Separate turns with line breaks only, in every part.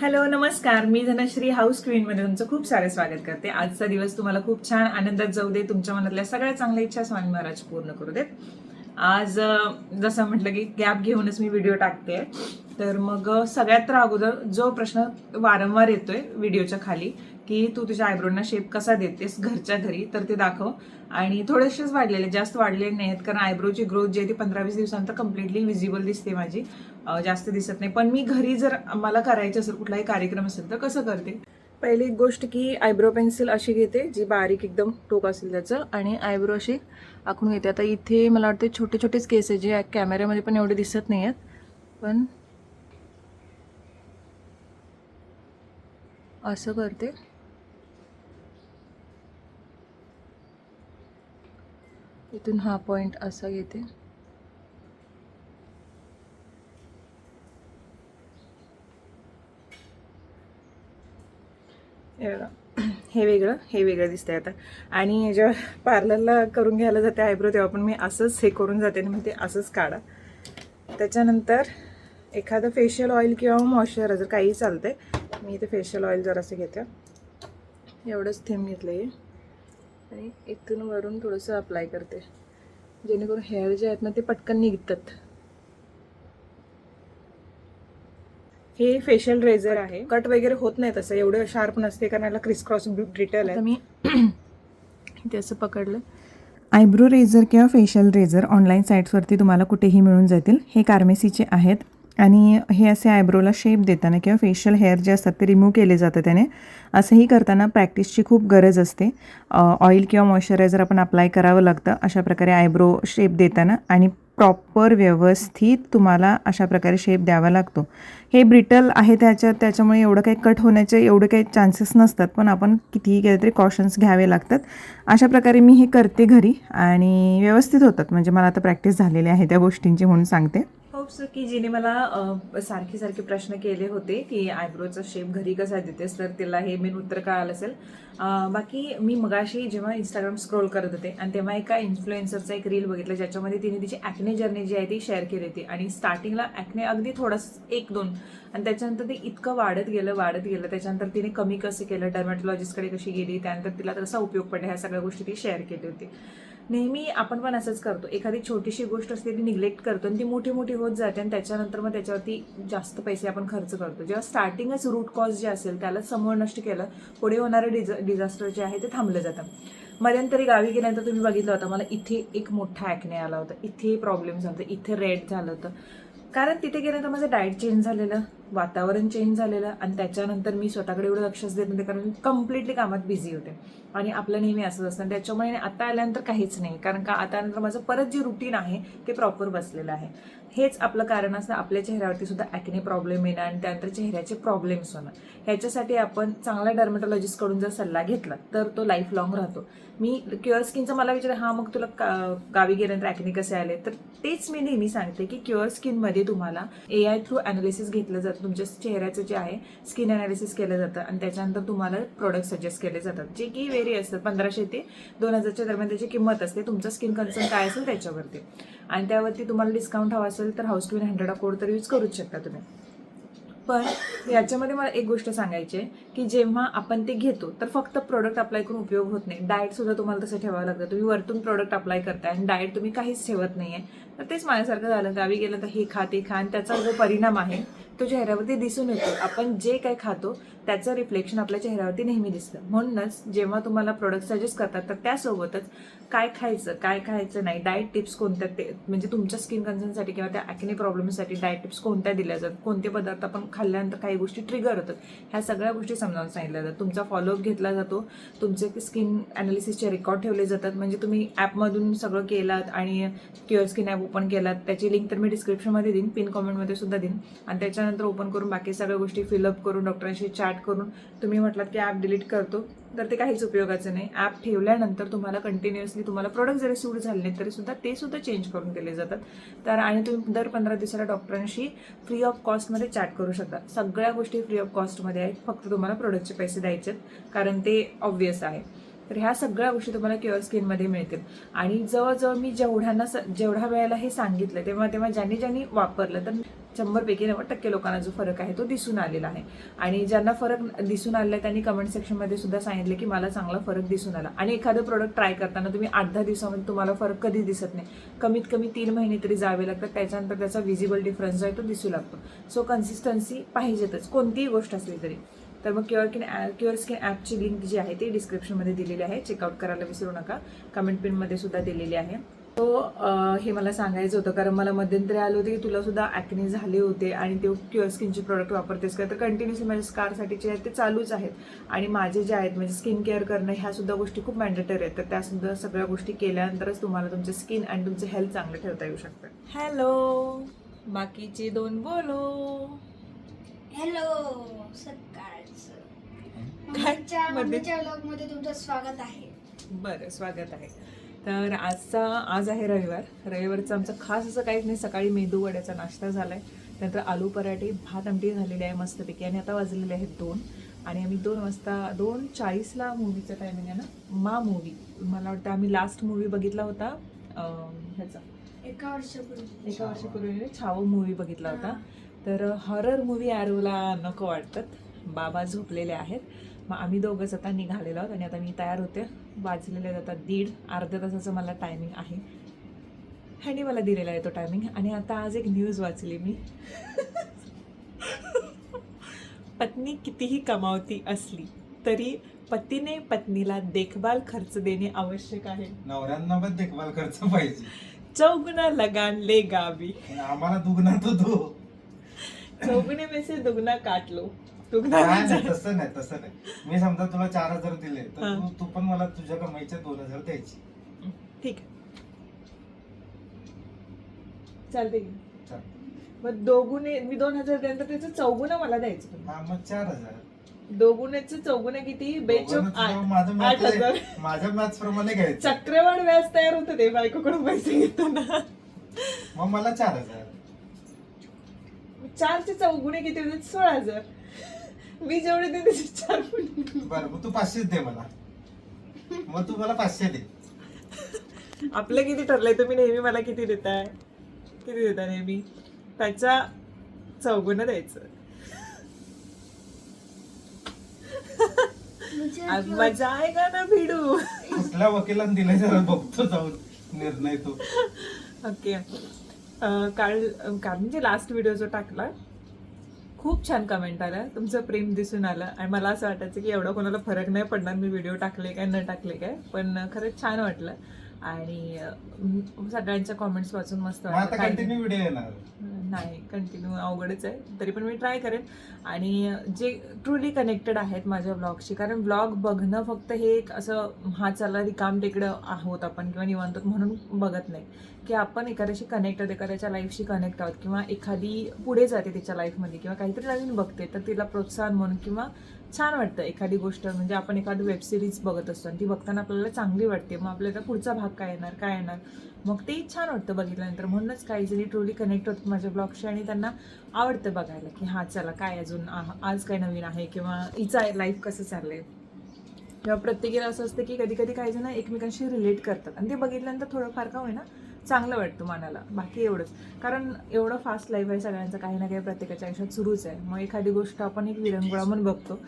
Hello नमस्कार. मी Dhanashree house क्वीनमध्ये तुमचं खूप सारे स्वागत करते. आजचा दिवस तुम्हाला खूप छान आनंदात जाऊ दे. तुमच्या मनातल्या सगळ्या चांगल्या इच्छा स्वामी महाराज पूर्ण करू देत. आज जसं म्हटलं की गॅप घेऊनच मी व्हिडिओ टाकते. तर मग सगळ्यात तर अगोदर जो प्रश्न वारंवार येतोय व्हिडिओच्या खाली की तू तुझ्या आयब्रोना शेप कसा देतेस घरच्या घरी तर ते दाखव. आणि थोडेसेच वाढलेले जास्त वाढलेले नाही आहेत कारण आयब्रोची ग्रोथ जी आहे ती पंधरा वीस दिवसानंतर कम्प्लिटली विजिबल दिसते माझी. जास्त दिसत नाही. पण मी घरी जर मला करायचं असेल कुठलाही कार्यक्रम असेल तर कसं करते? पहिली एक गोष्ट की आयब्रो पेन्सिल अशी घेते जी बारीक एकदम टोक असेल त्याचं आणि आयब्रो अशी आखून घेते. आता इथे मला वाटते छोटे छोटेच केस आहे जे कॅमेऱ्यामध्ये पण एवढे दिसत नाही आहेत पण असं करते. इथून हा पॉईंट असा घेते हे हे वेगळं हे वेगळं दिसतंय आता. आणि जेव्हा पार्लरला करून घ्यायला जाते आयब्रो तेव्हा पण मी असंच हे करून जाते आणि मग ते असंच काढा. त्याच्यानंतर एखादं फेशियल ऑइल किंवा मॉइश्चरायझर काही चालतंय. मी इथे फेशियल ऑइल जरासं घेते. एवढंच थेंब घेतलं आहे आणि इथून वरून थोडंसं अप्लाय करते. जेणेकरून हेअर जे आहेत ना ते पटकन निघतात. हे फेशियल रेझर आहे. कट वगैरे होत नाही तसं. एवढं शार्प नसते कारण याला क्रिस क्रॉस डिटेल आहे मी ते असं पकडलं.
आयब्रो रेझर किंवा फेशियल रेझर ऑनलाईन साईट्सवरती तुम्हाला कुठेही मिळून जातील. हे कार्मेसीचे आहेत. आणि हे असे आयब्रोला शेप देताना किंवा फेशियल हेअर जे असतात ते रिमूव्ह केले जातं त्याने. असंही करताना प्रॅक्टिसची खूप गरज असते. ऑइल किंवा मॉइश्चरायझर आपण अप्लाय करावं लागतं अशा प्रकारे आयब्रो शेप देताना आणि प्रॉपर व्यवस्थित तुम्हाला अशा प्रकारे शेप द्यावा लागतो. हे ब्रिटल आहे त्याच्यात त्याच्यामुळे एवढं काही कट होण्याचे एवढे काही चान्सेस नसतात पण आपण कितीही केलं तरी कॉशन्स घ्यावे लागतात. अशा प्रकारे मी हे करते घरी आणि व्यवस्थित होतात. म्हणजे मला आता प्रॅक्टिस झालेली आहे त्या गोष्टींची म्हणून सांगते.
होप्स की जिने मला सारखे सारखे प्रश्न केले होते की आयब्रोचा शेप घरी कसा देतेस तर तिला हे मेन उत्तर कळालं असेल. बाकी मी मगाशी जेव्हा इंस्टाग्राम स्क्रोल करत होते आणि तेव्हा एका इन्फ्लुएन्सरचा एक रील बघितलं ज्याच्यामध्ये तिने तिची ॲक्ने जर्नी जी आहे ती शेअर केली होती. आणि स्टार्टिंगला ॲक्ने अगदी थोडंसं एक दोन. आणि त्याच्यानंतर ते इतकं वाढत गेलं वाढत गेलं. त्याच्यानंतर तिने कमी कसं केलं डर्मॅटॉलॉजिस्टकडे कशी गेली त्यानंतर तिला कसा उपयोग पडला ह्या सगळ्या गोष्टी ती शेअर केली होती. नेहमी आपण पण असंच करतो. एखादी छोटीशी गोष्ट असते ती निग्लेक्ट करतो आणि ती मोठी मोठी होत जाते आणि त्याच्यानंतर मग त्याच्यावरती जास्त पैसे आपण खर्च करतो. जेव्हा स्टार्टिंगच रूट कॉज जे असेल त्याला समोर नष्ट केलं पुढे होणारं डिझ डिझास्टर जे आहे ते थांबलं जातं. मध्यंतरी गावी गेल्यानंतर तुम्ही बघितलं होतं मला इथे एक मोठा ॲक्ने आला होता. इथे प्रॉब्लेम झाला होता. इथे रेड झालं होतं. कारण तिथे गेल्यानंतर माझं डाएट चेंज झालेलं. वातावरण चेंज झालेलं आणि त्याच्यानंतर मी स्वतःकडे एवढं लक्षच देत नव्हते कारण कम्प्लिटली कामात बिझी होते. आणि आपलं नेहमी असंच असतं. आणि त्याच्यामुळे आता आल्यानंतर काहीच नाही. कारण का आता नंतर माझं परत जे रुटीन आहे ते प्रॉपर बसलेलं आहे. हेच आपलं कारण असतं. आपल्या चेहऱ्यावरती सुद्धा ॲक्ने प्रॉब्लेम येणं आणि त्यानंतर चेहऱ्याचे प्रॉब्लेम्स होणं. ह्याच्यासाठी आपण चांगल्या डर्मेटॉलॉजिस्टकडून जर सल्ला घेतला तर तो लाईफ लॉंग राहतो. मी क्युअर स्किनचा मला विचार हा मग तुला का- गावी गेल्यानंतर ॲक्ने कसे आले? तर तेच मी नेहमी सांगते की क्युअर स्किनमध्ये तुम्हाला ए आय थ्रू अनालिसिस घेतलं जातं. तुमच्या चेहऱ्याचं जे आहे स्किन अनालिसिस केलं जातं आणि त्याच्यानंतर तुम्हाला प्रोडक्ट सजेस्ट केले जातात. जे की वेरी असतात पंधराशे ते दोन हजारच्या दरम्यान त्याची किंमत असते तुमचं स्किन कन्सर्न काय असेल त्याच्यावरती. आणि त्यावरती तुम्हाला डिस्काउंट हवा असेल तर हाऊस ट्विन हंड्रेड कोड तर यूज करूच शकता तुम्ही. पण याच्यामध्ये मला एक गोष्ट सांगायची आहे की जेव्हा आपण ते घेतो तर फक्त प्रोडक्ट अप्लाय करून उपयोग होत नाही. डाएट सुद्धा तुम्हाला तसं ठेवावं लागतं. तुम्ही वरतून प्रोडक्ट अप्लाय करताय आणि डाएट तुम्ही काहीच ठेवत नाही आहे तर तेच माझ्यासारखं झालं. गावी गेलं तर हे खा ते खा आणि त्याचा जो परिणाम आहे तो चेहऱ्यावरती दिसून येतो. आपण जे काही खातो त्याचं रिफ्लेक्शन आपल्या चेहऱ्यावरती नेहमी दिसतं. म्हणूनच जेव्हा तुम्हाला प्रोडक्ट सजेस्ट करतात तर त्यासोबतच काय खायचं काय खायचं नाही डाएट टिप्स कोणत्या ते म्हणजे तुमच्या स्किन कन्सर्नसाठी किंवा त्या ॲक्ने प्रॉब्लेमसाठी डाएट टिप्स कोणत्या दिल्या जातात? कोणते पदार्थ आपण खाल्ल्यानंतर काही गोष्टी ट्रिगर होतात? ह्या सगळ्या गोष्टी समजावून सांगितल्या जातात. तुमचा फॉलोअप घेतला जातो. तुमचे स्किन ॲनालिसिसचे रेकॉर्ड ठेवले जातात. म्हणजे तुम्ही ॲपमधून सगळं केलात आणि क्युअर स्किन ॲप ओपन केलात. त्याची लिंक तर मी डिस्क्रिप्शनमध्ये देईन पिन कॉमेंटमध्ये सुद्धा देईन. आणि त्याच्या त्याच्यानंतर ओपन करून बाकी सगळ्या गोष्टी फिलअप करून डॉक्टरांशी चॅट करून तुम्ही म्हटलात की ॲप डिलीट करतो तर ते काहीच उपयोगाचं नाही. ॲप ठेवल्यानंतर तुम्हाला कंटिन्युअसली तुम्हाला प्रोडक्ट जरी सूट झाले नाहीत तरी सुद्धा ते सुद्धा चेंज करून दिले जातात. तर आणि तुम्ही दर पंधरा दिवसाला डॉक्टरांशी फ्री ऑफ कॉस्टमध्ये चॅट करू शकता. सगळ्या गोष्टी फ्री ऑफ कॉस्टमध्ये आहेत फक्त तुम्हाला प्रोडक्टचे पैसे द्यायचे आहेत कारण ते ऑब्वियस आहे. तर ह्या सगळ्या गोष्टी तुम्हाला क्युअर स्किनमध्ये मिळतील. आणि जवळजवळ मी जेवढ्यांना स- जेवढ्या वेळेला हे सांगितलं तेव्हा तेव्हा ज्यांनी ज्यांनी वापरलं तर शंभरपैकी नव्वद टक्के लोकांना जो फरक आहे तो दिसून आलेला आहे. आणि ज्यांना फरक दिसून आलेला आहे त्यांनी कमेंट सेक्शनमध्ये सुद्धा सांगितलं की मला चांगला फरक दिसून आला. आणि एखादं प्रोडक्ट ट्राय करताना तुम्ही आठ दहा दिवसामध्ये तुम्हाला फरक कधी दिसत नाही. कमीत कमी तीन महिने तरी जावे लागतात त्याच्यानंतर त्याचा विजिबल डिफरन्स जो आहे तो दिसू लागतो. सो कन्सिस्टन्सी पाहिजेतच कोणतीही गोष्ट असली तरी. तर मग क्युअर ॲ क्युअर स्किन ॲपची लिंक जी आहे ती डिस्क्रिप्शनमध्ये दिलेली आहे. चेकआउट करायला विसरू नका. कमेंट पिनमध्ये सुद्धा दिलेली आहे. तो uh, हे मला सांगायचं होतं कारण मला मध्यंतरी आलं होतं की तुला सुद्धा ॲक्ने झाले होते आणि ते क्युअर स्किनचे प्रोडक्ट वापरतेस का? तर कंटिन्युअसली कारसाठी जे आहेत ते चालूच आहेत. आणि माझे जे आहेत म्हणजे स्किन केअर करणं ह्या सुद्धा गोष्टी खूप मॅन्डेटरी आहेत. तर त्या सुद्धा सगळ्या गोष्टी केल्यानंतरच तुम्हाला तुमचे स्किन आणि तुमचे हेल्थ चांगलं ठेवता येऊ शकतं. हॅलो बाकीचे दोन बोलो.
हॅलो सकाळचं? मम्मीच्या
मध्ये?
तुमचं स्वागत आहे.
बरं स्वागत आहे. तर आजचा आज आहे रविवार. रविवारचं आमचं खास असं काहीच नाही सकाळी मेदू वड्याचा नाश्ता झाला आहे नंतर आलू पराठे भात आमटी झालेली आहे मस्तपैकी. आणि आता वाजलेले आहेत दोन. आणि आम्ही दोन वाजता दोन चाळीसला मूवीचं टायमिंग आहे ना? मा मूवी मला वाटतं आम्ही लास्ट मूवी बघितला होता. अं, ह्याचा.
एका वर्षापूर्वी.
एका वर्षापूर्वी मी छावा मूवी बघितला होता. तर हॉरर मूवी ॲरोला नको वाटतात बाबा झोपलेले आहेत. मग आम्ही दोघंच आता निघालेलो आहोत आणि आता मी तयार होते. वाजलेले आता दीड अर्ध्या तासाचं मला टायमिंग आहे. ह्यानी मला दिलेला आहे तो टायमिंग आणि आता आज एक न्यूज वाचली मी. पत्नी कितीही कमावती असली तरी पतीने पत्नीला देखभाल खर्च देणे आवश्यक आहे.
नवऱ्यांना पण देखभाल खर्च पाहिजे.
चौगुना लगान ले गावी.
आम्हाला दुगना तो. दो
चौगुने में से दुगना काट लो दुगना
नाही
म्हणजे-
नाही, तसं नाही तसं नाही. मी समजा तुला चार हजार दिले तर. तू तू पण मला तुझ्या कमाईच्या दोन हजार द्यायची.
ठीक आहे. चालते की.
चाल.
मग दोगुने मी दोन हजार द्यानंतर त्याचं चौगुना मला द्यायचं
हा मग चार हजार.
दोगुण्याचं चौगुना किती? बेचोक
दोघांना तुझं
आठ
माझं
आठ
math
हजार.
आहे. माझ्या मॅथ्स प्रमाणे घ्यायचं.
चक्रवाढ व्याज तयार होतं ते बायकोकडून पैसे घेताना.
मग मला चार हजार.
चारचे चौगुणे किती होते सोळा हजार. मी जेवढे देते त्याचे चार पट.
बरं मग तू पाचशेच दे मला. मग तू मला पाचशे दे.
आपलं किती ठरलंय तुम्ही नेहमी मला किती देताय? किती देता नेहमी? त्याच्या चौगुणं द्यायचं.
म्हणजे
आज मजा आहे का ना भिडू?
कुठल्या वकिलांनी दिलाय जरा बघतो जाऊन निर्णय तो.
ओके. काल काल म्हणजे लास्ट व्हिडिओ जो टाकला खूप छान कमेंट आला. तुमचं प्रेम दिसून आलं. आणि मला असं वाटायचं की एवढा कोणाला फरक नाही पडणार मी व्हिडिओ टाकले काय न टाकले काय. पण खरंच छान वाटलं. आणि सगळ्यांच्या कॉमेंट्स वाचून मस्त नाही कंटिन्यू अवघडच आहे. तरी पण मी ट्राय करेन. आणि जे ट्रुली कनेक्टेड आहेत माझ्या ब्लॉगशी कारण ब्लॉग बघणं फक्त हे एक असं हा चला रिकाम टेकडं आहोत आपण किंवा निवांत म्हणून बघत नाही. की आपण एखाद्याशी कनेक्ट होते एखाद्याच्या लाईफशी कनेक्ट आहोत किंवा एखादी पुढे जाते तिच्या लाईफमध्ये किंवा काहीतरी नवीन बघते तर तिला प्रोत्साहन म्हणून किंवा छान वाटतं एखादी गोष्ट. म्हणजे आपण एखादी वेबसिरीज बघत असतो आणि ती बघताना आपल्याला चांगली वाटते. मग आपल्याला पुढचा भाग काय येणार काय येणार? मग ते छान वाटतं बघितल्यानंतर. म्हणूनच काही जणी ट्रुली कनेक्ट होतात माझ्या ब्लॉगशी आणि त्यांना आवडतं बघायला की हां चला काय अजून आज काय नवीन आहे किंवा हिचा लाईफ कसं चाललं आहे किंवा प्रत्येकीला असं असतं की कधी कधी काही जण एकमेकांशी रिलेट करतात. आणि ते बघितल्यानंतर थोडंफार का होईना चांगलं वाटतं मनाला. बाकी एवढंच. कारण एवढं फास्ट लाईफ आहे सगळ्यांचं काही ना काही प्रत्येकाच्या आयुष्यात सुरूच आहे. मग एखादी गोष्ट आपण एक विरंगुळा म्हणून बघतो.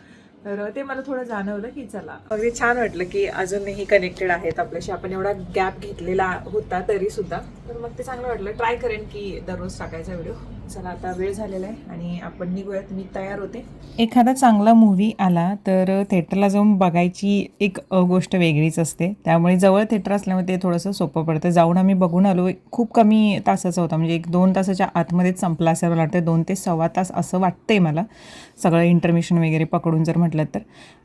तर ते मला थोडं जाणवलं की चला. अगदी छान वाटलं की अजूनही कनेक्टेड आहेत आपल्याशी. आपण एवढा गॅप घेतलेला होता तरी सुद्धा तर मग ते चांगलं वाटलं. ट्राय करेन की दररोज टाकायचा व्हिडिओ चला आता वेळ झालेला आहे आणि आपण निघूयात. मी तयार होते.
एखादा चांगला मूव्ही आला तर थिएटरला जाऊन बघायची एक गोष्ट वेगळीच असते. त्यामुळे जवळ थिएटर असल्यामुळे ते थोडंसं सोपं पडतं. जाऊन आम्ही बघून आलो खूप कमी तासाचा होता. म्हणजे एक दोन तासाच्या आतमध्येच संपला असं मला वाटतं. दोन ते सव्वा तास असं वाटतंय मला. सगळं इंटरमिशन वगैरे पकडून जर म्हटलं तर.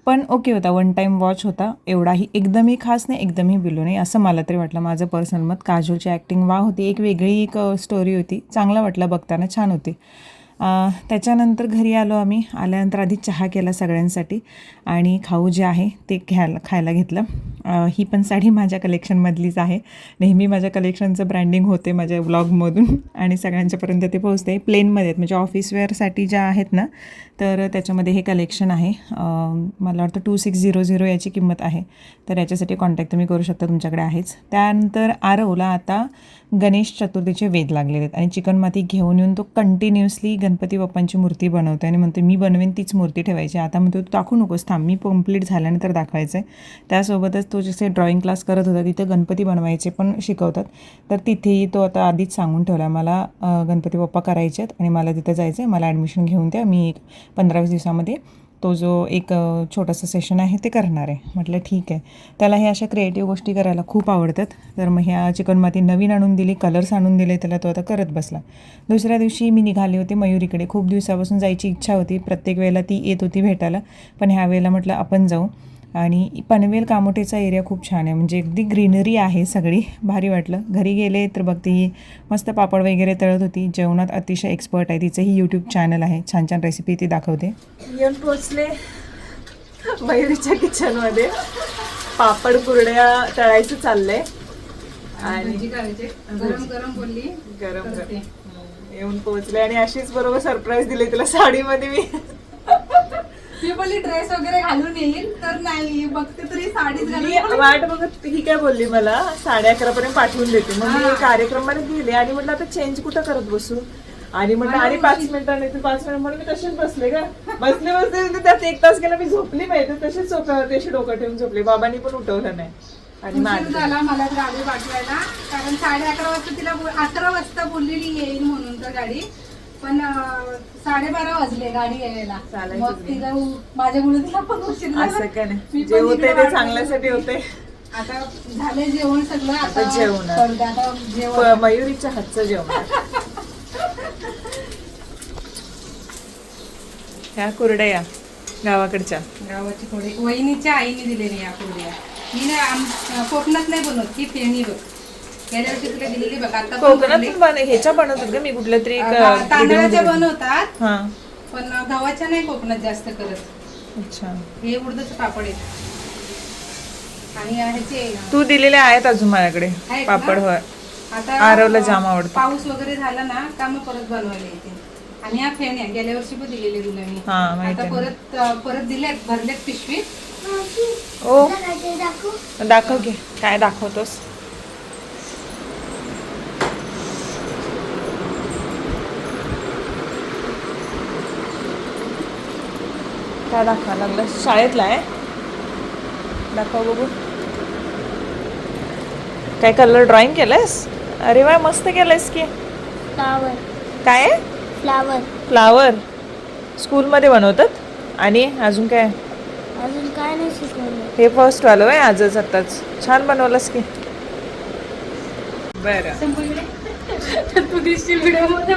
पण ओके होता. वन टाईम वॉच होता. एवढाही एकदमही खास नाही एकदमही बिलो नाही असं मला तरी वाटलं. माझं पर्सनल मत. काजोलची ॲक्टिंग वा होती. एक वेगळी एक स्टोरी होती. चांगला वाटलं. बघताना छान होती. त्याच्यानंतर घरी आलो आम्ही. आल्यानंतर आधी चहा केला सगळ्यांसाठी आणि खाऊ जे आहे ते घ्यायला खायला घेतलं. ही पण साडी माझ्या कलेक्शनमधलीच आहे. नेहमी माझ्या कलेक्शनचं ब्रँडिंग होते माझ्या ब्लॉगमधून आणि सगळ्यांच्यापर्यंत ते पोहोचते. प्लेनमध्ये आहेत. म्हणजे ऑफिस वेअरसाठी ज्या आहेत ना तर त्याच्यामध्ये हे कलेक्शन आहे. मला वाटतं टू सिक्स झिरो झिरो याची किंमत आहे. तर याच्यासाठी कॉन्टॅक्ट तुम्ही करू शकता. तुमच्याकडे आहेच. त्यानंतर आरवला आता गणेश चतुर्थीचे वेध लागलेले आहेत आणि चिकनमाती घेऊन येऊन तो कंटिन्युअसली गणपती बाप्पांची मूर्ती बनवते आणि म्हणतो मी बनवेन तीच मूर्ती ठेवायची. आता म्हणतो तू दाखवू नकोस थांब मी कंप्लीट झाल्यानंतर दाखवायचं आहे त्यासोबतच तो जसे ड्रॉइंग क्लास करत होता तिथं गणपती बनवायचे पण शिकवतात. तर तिथेही तो आता आधीच सांगून ठेवला मला गणपती बाप्पा करायचे आहेत आणि मला तिथं जायचं आहे मला ॲडमिशन घेऊन द्या मी एक पंधरा वीस दिवसामध्ये तो जो एक छोटंसं छोटासा सेशन आहे ते करणार आहे. म्हटलं ठीक आहे. त्याला हे अशा क्रिएटिव्ह गोष्टी करायला खूप आवडतात. तर मग ह्या चिकणमाती नवीन आणून दिली कलर्स आणून दिले त्याला तो आता करत बसला. दुसऱ्या दिवशी मी निघाली होती मयुरीकडे. खूप दिवसापासून जायची इच्छा होती. प्रत्येक वेळेला ती येत होती भेटायला. पण ह्या वेळेला म्हटलं आपण जाऊ. आणि पनवेल कामोठेचा एरिया खूप छान आहे. म्हणजे अगदी ग्रीनरी आहे सगळी. भारी वाटलं. घरी गेले तर बघ ती मस्त पापड वगैरे तळत होती. जेवणात अतिशय एक्सपर्ट आहे. तिचंही यूट्यूब चॅनल आहे. छान छान रेसिपी ती दाखवते.
येऊन पोचले मयुरीच्या किचनमध्ये पापड कुरड्या तळायचं चाललंय. आणि
गरम गरम बोलली.
गरम गरम. येऊन पोहोचले आणि अशीच बरोबर सरप्राईज दिली तिला साडीमध्ये मी.
मी बोलली ड्रेस वगैरे घालून येईल तर नाही बघते तरी साडीच
मी
घालून
वाट बघत ही काय बोलली मला? साडे अकरा पर्यंत पाठवून देते. मग मी कार्यक्रमाला गेले आणि म्हटलं आता चेंज कुठं करत बसू? आणि म्हटलं आणि पाच मिनिटांनी ते पाच मिनिट म्हणून मी तसेच बसले का? बसले बसले म्हणजे त्यात एक तास गेला मी झोपली माहिती तसेच अशी डोकं ठेवून झोपली. बाबांनी पण उठवलं नाही. आणि
झाला मला गाडी पाठवायला कारण साडे अकरा वाजता तिला अकरा वाजता बोललेली येईल म्हणून तर गाडी. पण साडेबारा वाजले गाडी यायला.
चालायचं
मग तिला उ- माझ्यामुळे तिला पण उशीर झाला.
असं काय नाही?
मी
जे
पण
होते
तिकडे
ते
वाट
चांगल्यासाठी
बघत
होते
आता झाले जेवण सगळं
आता
आता
जेवणार.
परत आता जेवण.
प- मयुरीच्या हातचं जेवण. ह्या कुरड्या गावाकडच्या.
गावाची थोडी वहिनीच्या आईने दिलेली या कुरड्या. मी ना आम- कोकणात नाही बनवत ती फेणी बघ.
कोकणात. पण बन ह्याच्या बनवतात का मी कुठल्या तरी
तांदळाच्या बनवतात.
हा.
पण गव्हाच्या नाही कोकणात जास्त करत.
अच्छा.
हे उडदाचे पापड आहेत. आणि ह्याचे
तू दिलेले आहेत अजून माझ्याकडे? पापड होय.
आता
आरवला जाम आवडतो.
पाऊस वगैरे झाला ना का मग परत बनवायला येते. आणि ह्या फेण्या गेल्या वर्षी पण दिलेले तुला मी.
हा, माहिती
आता
आहे.
परत परत दिल्यात भरल्यात पिशवी
ओ.
दाखव
घे काय दाखवतोस? काय दाखवा लागलं. शाळेतला आहे. दाखव बघू. काय कलर ड्रॉइंग केलंयस? अरे वा मस्त केलंयस की.
फ्लावर
काय? आहे
फ्लावर
फ्लावर स्कूलमध्ये बनवतात? आणि अजून काय?
अजून काय नाही शिकवलं.
हे फर्स्ट वालं आहे आजच आत्ताच छान बनवलंस की. बरं.
तू दिसशील व्हिडिओमध्ये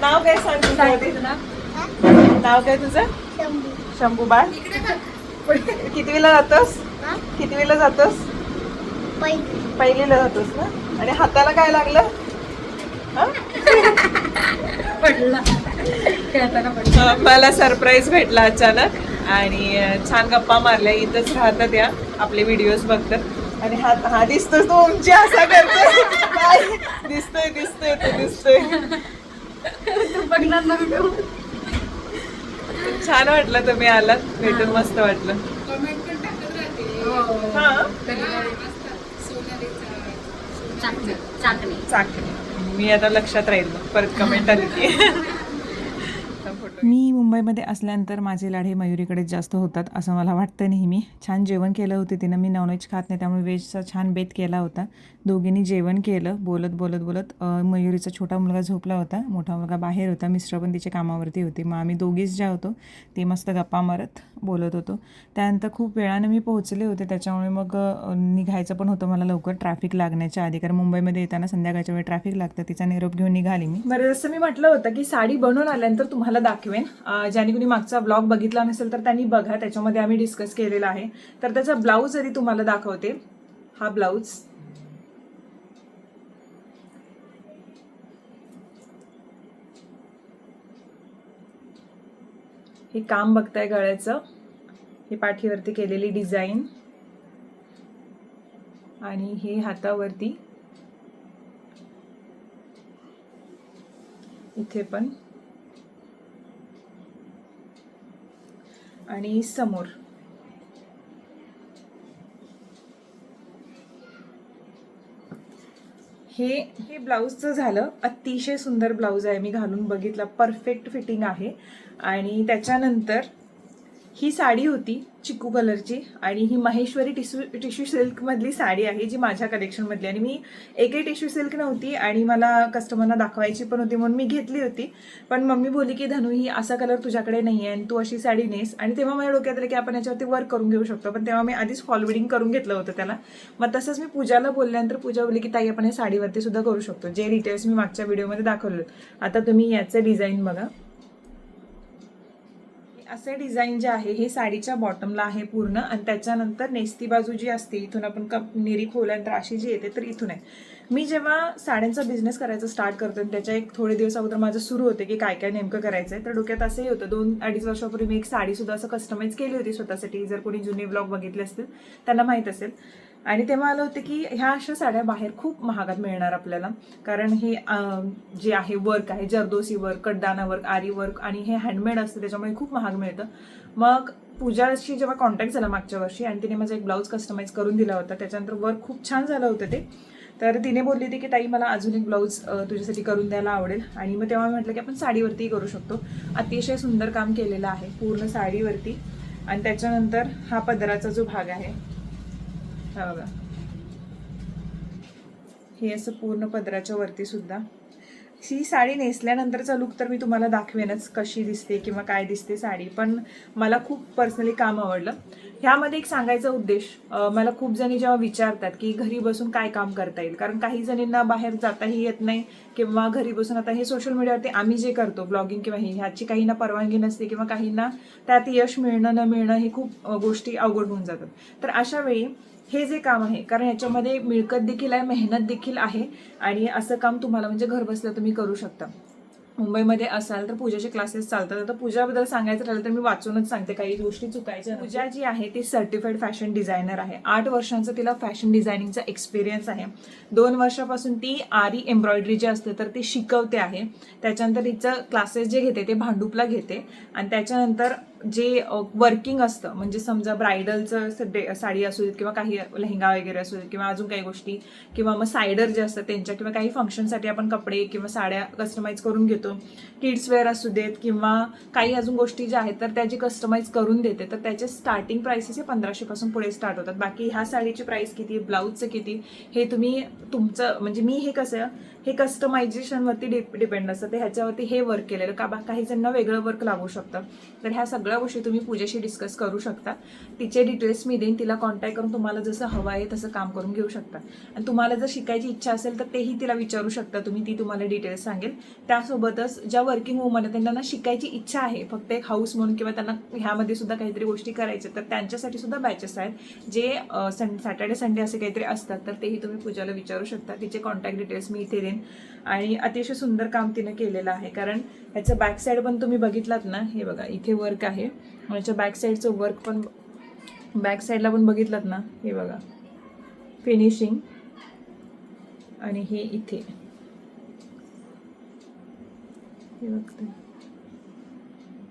नाव काय सांग तुझं आधी? नाव काय तुझं? शंभू. बाळ कितवीला जातोस? कितवीला जातोस? पहिलीला जातोस ना? आणि हाताला काय लागलं? हा? मला सरप्राईज भेटला अचानक. आणि छान गप्पा मारल्या. इथंच राहतात या आपले व्हिडिओज बघतात. आणि हा हा दिसतोय तो उंची असा करतोय काय? दिसतोय दिसतोय तो दिसतोय.
बघणार ना व्हिडिओ
छान वाटलं तुम्ही आलात. भेटून मस्त वाटलं. हा. चाकणे. मी आता लक्षात राहील. परत कमेंट आली की
मी मुंबईमध्ये असल्यानंतर माझे लाढे मयुरीकडेच जास्त होतात असं मला वाटतं नेहमी. छान जेवण केलं होतं तिनं. मी नॉनव्हेज खात नाही त्यामुळे व्हेजचा छान बेत केला होता. दोघींनी जेवण केलं बोलत बोलत बोलत. मयुरीचा छोटा मुलगा झोपला होता. मोठा मुलगा बाहेर होता. मिस्टर पण तिच्या कामावरती होते. मग आम्ही दोघीच ज्या होतो ते मस्त गप्पा मारत बोलत होतो. त्यानंतर खूप वेळानं मी पोहोचले होते. त्याच्यामुळे मग निघायचं पण होतं मला लवकर ट्रॅफिक लागण्याच्या आधी. कारण मुंबईमध्ये येताना संध्याकाळच्या वेळी ट्रॅफिक लागतं. तिचा निरोप घेऊन निघाली मी.
बरं जसं मी म्हटलं होतं की साडी बनवून आल्यानंतर तुम्हाला दाखवेन अं, ज्याने कुणी मागचा ब्लॉग बघितला नसेल तर त्यांनी बघा त्याच्यामध्ये आम्ही डिस्कस केलेला आहे. तर त्याचा ब्लाऊज आधी तुम्हाला दाखवते हा ब्लाऊज हे काम बघताय गळ्याचं. हे पाठीवरती केलेली डिझाईन आणि हे हातावरती. इथे पण. आणि समोर. हे हे ब्लाऊजचं झालं. अतिशय सुंदर ब्लाऊज आहे. मी घालून बघितलं. परफेक्ट फिटिंग आहे. आणि त्याच्यानंतर ही साडी होती चिकू कलरची आणि ही महेश्वरी टिश्यू टिश्यू सिल्कमधली साडी आहे जी माझ्या कलेक्शनमधली आणि मी एकही टिश्यू सिल्क नव्हती आणि मला कस्टमरना दाखवायची पण होती म्हणून मी घेतली होती. पण मम्मी बोलली की धनु ही असा कलर तुझ्याकडे नाही आहे आणि तू अशी साडी नेस. आणि तेव्हा माझ्या डोक्यात आलं की आपण याच्यावरती वर्क करून घेऊ शकतो. पण तेव्हा मी आधीच फॉलविडिंग करून घेतलं होतं त्याला. मग तसंच मी पूजाला बोलल्यानंतर पूजा बोलली की ताई आपण हे साडीवरती सुद्धा करू शकतो. जे डिटेल्स मी मागच्या व्हिडिओमध्ये दाखवले आता तुम्ही याचं डिझाईन बघा. असे डिझाईन जे आहे हे साडीच्या बॉटमला आहे पूर्ण. आणि त्याच्यानंतर नेस्ती बाजू जी असते इथून आपण कप निरी खोल्यानंतर अशी जी येते तर इथून आहे. मी जेव्हा साड्यांचा बिझनेस करायचा स्टार्ट करतो आणि त्याच्या एक थोडे दिवस अगोदर माझं सुरू होते की काय काय नेमकं करायचं आहे तर डोक्यात असंही होतं. दोन अडीच वर्षापूर्वी मी एक साडीसुद्धा असं कस्टमाइज केली होती स्वतःसाठी. जर कोणी जुने ब्लॉग बघितले असतील त्यांना माहीत असेल. आणि तेव्हा आलं होतं की ह्या अशा साड्या बाहेर खूप महागात मिळणार आपल्याला. कारण हे जे आहे वर्क आहे जरदोसी वर्क कडदाना वर्क आरी वर्क आणि हे हँडमेड असतं त्याच्यामुळे खूप महाग मिळतं. मग पूजाशी जेव्हा कॉन्टॅक्ट झाला मागच्या वर्षी आणि तिने माझा एक ब्लाऊज कस्टमाइज करून दिला होता त्याच्यानंतर वर्क खूप छान झालं होतं ते. तर तिने बोलली होती की ताई मला अजून एक ब्लाऊज तुझ्यासाठी करून द्यायला आवडेल. आणि मग तेव्हा म्हटलं की आपण साडीवरती करू शकतो. अतिशय सुंदर काम केलेलं आहे पूर्ण साडीवरती. आणि त्याच्यानंतर हा पदराचा जो भाग आहे हा बघा. हे असं पूर्ण पदराच्या वरती सुद्धा. ही साडी नेसल्यानंतरचा लुक तर मी तुम्हाला दाखवेनच कशी दिसते किंवा काय दिसते साडी पण मला खूप पर्सनली काम आवडलं. ह्यामध्ये एक सांगायचा उद्देश मला खूप जणी जेव्हा विचारतात की घरी बसून काय काम करता येईल कारण काही जणींना बाहेर जाताही येत नाही किंवा घरी बसून आता हे सोशल मीडियावरती आम्ही जे करतो ब्लॉगिंग किंवा हे ह्याची काहींना परवानगी नसते किंवा काहींना त्यात यश मिळणं न मिळणं हे खूप गोष्टी अवघड होऊन जातात. तर अशा वेळी हे जे काम आहे कारण याच्यामध्ये मिळकत देखील आहे मेहनत देखील आहे आणि असं काम तुम्हाला म्हणजे घरबसल्या तुम्ही करू शकता. मुंबईमध्ये असाल तर पूजाचे क्लासेस चालतात. आता पूजाबद्दल सांगायचं राहिलं तर मी वाचूनच सांगते काही गोष्टी चुकायच्या पूजा जी आहे ती सर्टिफाईड फॅशन डिझायनर आहे. आठ वर्षांचा तिला फॅशन डिझायनिंगचा एक्सपिरियन्स आहे. दोन वर्षापासून ती आरी एम्ब्रॉयडरी जे असते तर ती शिकवते आहे. त्याच्यानंतर तिचं क्लासेस जे घेते ते भांडूपला घेते. आणि त्याच्यानंतर जे वर्किंग असतं म्हणजे समजा ब्रायडलचं सडे- साडी असू देत किंवा काही लेहंगा वगैरे असू देत किंवा अजून काही गोष्टी किंवा मग सायडर जे असतात त्यांच्या किंवा काही फंक्शनसाठी आपण कपडे किंवा साड्या कस्टमाइज करून घेतो. किड्स वेअर असू देत किंवा काही अजून गोष्टी ज्या आहेत तर त्याची कस्टमाइज करून देते तर त्याचे स्टार्टिंग प्राइसेस हे पंधराशेपासून पुढे स्टार्ट होतात. बाकी ह्या साडीची प्राईस किती ब्लाऊजचं किती हे तुम्ही तुमचं म्हणजे मी हे कसं हे कस्टमायझेशनवरती डिप डिपेंड असतं. ते ह्याच्यावरती हे वर्क केलेलं का बा काही जणांना वेगळं वर्क लागू शकतं. तर ह्या सगळं सगळ्या गोष्टी तुम्ही पूजेशी डिस्कस करू शकता. तिचे डिटेल्स मी देईन तिला कॉन्टॅक्ट करून तुम्हाला जसं हवं आहे तसं काम करून घेऊ शकता. आणि तुम्हाला जर शिकायची इच्छा असेल तर तेही तिला विचारू शकता तुम्ही ती तुम्हाला डिटेल्स सांगेल. त्यासोबतच ज्या वर्किंग वुमन आहेत त्यांना शिकायची इच्छा आहे. फक्त एक हाऊस म्हणून किंवा त्यांना ह्यामध्ये सुद्धा काहीतरी गोष्टी करायच्या तर त्यांच्यासाठी सुद्धा बॅचेस आहेत. जे सॅटर्डे संडे असे काहीतरी असतात तर तेही तुम्ही पूजाला विचारू शकता. तिचे कॉन्टॅक्ट डिटेल्स मी इथे देईन. आणि अतिशय सुंदर काम तिनं केलेलं आहे. कारण ह्याचं बॅक साईड पण तुम्ही बघितलात ना हे बघा इथे वर्क आहे. याच्या बॅक साईडचं वर्क पण बॅक साईडला पण बघितलात ना हे बघा. फिनिशिंग आणि हे इथे. हे बघते.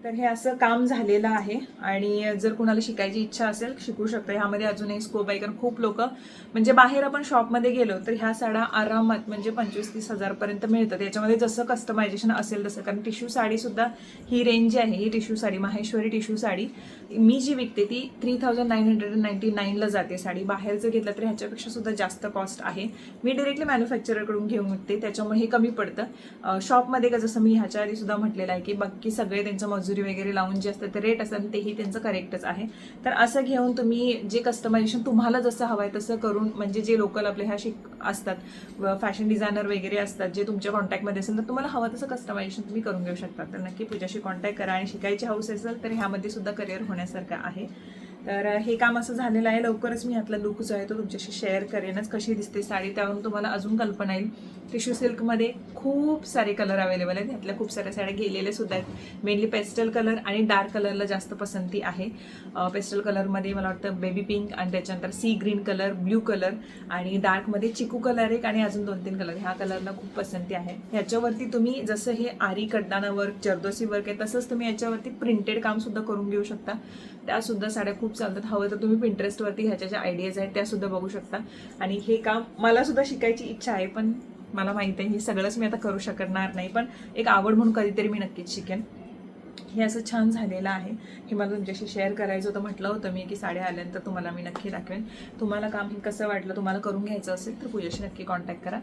तर हे असं काम झालेलं आहे. आणि जर कुणाला शिकायची इच्छा असेल शिकू शकता. ह्यामध्ये अजूनही स्कोप आहे कारण खूप लोक म्हणजे बाहेर आपण शॉपमध्ये गेलो तर ह्या साड्या आरामात म्हणजे पंचवीस तीस हजारपर्यंत मिळतात. याच्यामध्ये जसं कस्टमायझेशन असेल तसं कारण टिश्यू साडीसुद्धा ही रेंज जी आहे ही टिश्यू साडी माहेश्वरी टिश्यू साडी मी जी विकते ती three thousand nine hundred ninety नाईनला जाते साडी. बाहेर जर घेतलं तर ह्याच्यापेक्षा सुद्धा जास्त कॉस्ट आहे. मी डिरेक्टली मॅन्युफॅक्चररकडून घेऊन विकते त्याच्यामुळे हे कमी पडतं. शॉपमध्ये का जसं मी ह्याच्या आधी सुद्धा म्हटलेलं आहे की बाकी सगळे त्यांचं मजूर वगैरे लावून जे असतं ते रेट असतात तेही त्यांचं करेक्टच आहे. तर असं घेऊन तुम्ही जे कस्टमायझेशन तुम्हाला जसं हवं आहे तसं करून म्हणजे जे लोकल आपले ह्या शिक असतात फॅशन डिझायनर वगैरे असतात जे तुमच्या कॉन्टॅक्टमध्ये असेल तर तुम्हाला हवं तसं कस्टमायझेशन तुम्ही करून घेऊ शकता. तर नक्की पूजाशी कॉन्टॅक्ट करा आणि शिकायची हाऊस असेल तर ह्यामध्ये सुद्धा करिअर होण्यासारखं आहे. तर हे काम असं झालेलं आहे. लवकरच मी यातला लुक जो आहे तो तुमच्याशी शेअर करेनच कशी दिसते साडी त्यावरून तुम्हाला अजून कल्पना येईल. टिश्यू सिल्कमध्ये खूप सारे कलर अवेलेबल आहेत. यातल्या खूप साऱ्या साड्या गेलेल्या सुद्धा आहेत. मेनली पेस्टल कलर आणि डार्क कलरला जास्त पसंती आहे. पेस्टल कलरमध्ये मला वाटतं बेबी पिंक आणि त्याच्यानंतर sea green colour blue colour आणि डार्कमध्ये चिकू कलर एक आणि अजून दोन तीन कलर ह्या कलरला खूप पसंती आहे. ह्याच्यावरती तुम्ही जसं हे आरी कड्डाना वर्क जर्दोसी वर्क आहे तसंच तुम्ही याच्यावरती प्रिंटेड कामसुद्धा करून घेऊ शकता. त्यासुद्धा साड्या खूप चालतात. हवं तर तुम्ही पिंटरेस्टवरती ह्याच्या ज्या आयडियाज आहेत त्यासुद्धा बघू शकता. आणि हे काम मलासुद्धा शिकायची इच्छा आहे पण मला माहिती आहे हे सगळंच मी आता करू शकणार नाही. पण एक आवड म्हणून कधीतरी मी नक्कीच शिकेन. हे असं छान झालेलं आहे. हे मला तुमच्याशी शेअर करायचं होतं म्हटलं होतं मी की साड्या आल्यानंतर तुम्हाला मी नक्की दाखवेन. तुम्हाला काम हे कसं वाटलं तुम्हाला करून घ्यायचं असेल तर पूजाशी नक्की कॉन्टॅक्ट करा.